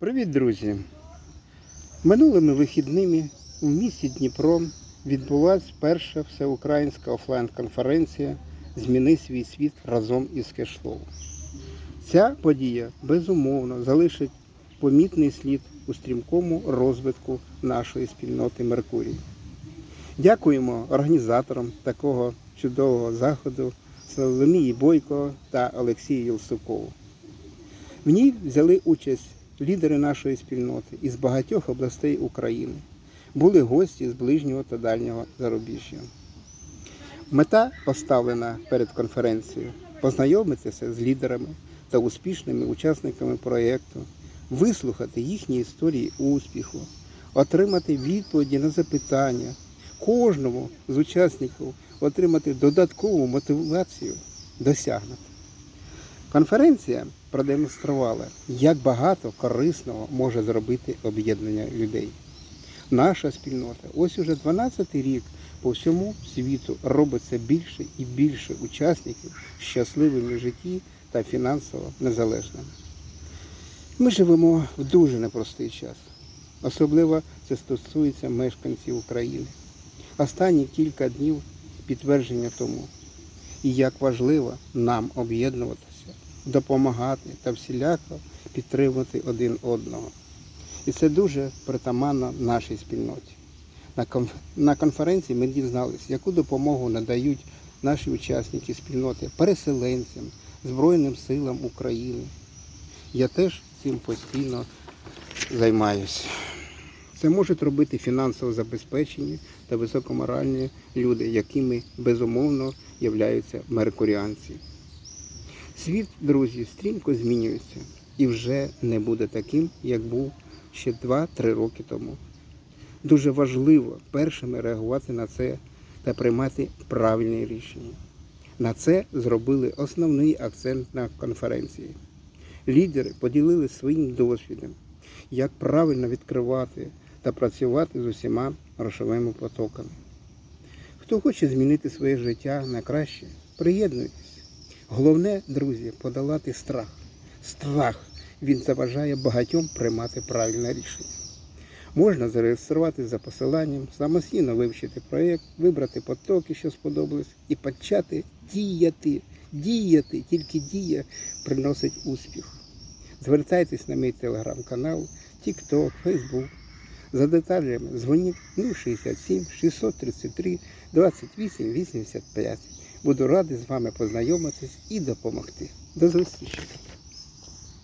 Привіт, друзі! Минулими вихідними в місті Дніпро відбулася перша всеукраїнська офлайн-конференція Зміни свій світ разом із кешлоу. Ця подія безумовно залишить помітний слід у стрімкому розвитку нашої спільноти Меркурій. Дякуємо організаторам такого чудового заходу Соломії Бойко та Олексію Єлсукову. В ній взяли участь лідери нашої спільноти із багатьох областей України. Були гості з ближнього та дальнього зарубіжжя. Мета поставлена перед конференцією познайомитися з лідерами та успішними учасниками проєкту, вислухати їхні історії успіху, отримати відповіді на запитання, кожному з учасників отримати додаткову мотивацію досягнути. Конференція продемонструвала, як багато корисного може зробити об'єднання людей. Наша спільнота ось уже 12-й рік по всьому світу робиться більше і більше учасників щасливими в житті та фінансово незалежними. Ми живемо в дуже непростий час. Особливо це стосується мешканців України. Останні кілька днів підтвердження тому, і як важливо нам об'єднуватися, допомагати та всіляко підтримувати один одного. І це дуже притаманно нашій спільноті. На, конференції ми дізналися, яку допомогу надають наші учасники спільноти переселенцям, Збройним силам України. Я теж цим постійно займаюся. Це можуть робити фінансово забезпечені та високоморальні люди, якими безумовно являються меркуріанці. Світ, друзі, стрімко змінюється і вже не буде таким, як був ще 2-3 роки тому. Дуже важливо першими реагувати на це та приймати правильні рішення. На це зробили основний акцент на конференції. Лідери поділилися своїм досвідом, як правильно відкривати та працювати з усіма грошовими потоками. Хто хоче змінити своє життя на краще, приєднуйтесь. Головне, друзі, подолати страх. Страх він заважає багатьом приймати правильне рішення. Можна зареєструватися за посиланням, самостійно вивчити проєкт, вибрати потоки, що сподобались, і почати діяти. Діяти, тільки дія приносить успіх. Звертайтесь на мій телеграм-канал, TikTok, Facebook. За деталями дзвоніть 067 633 28 85. Буду радий з вами познайомитись і допомогти. До зустрічі!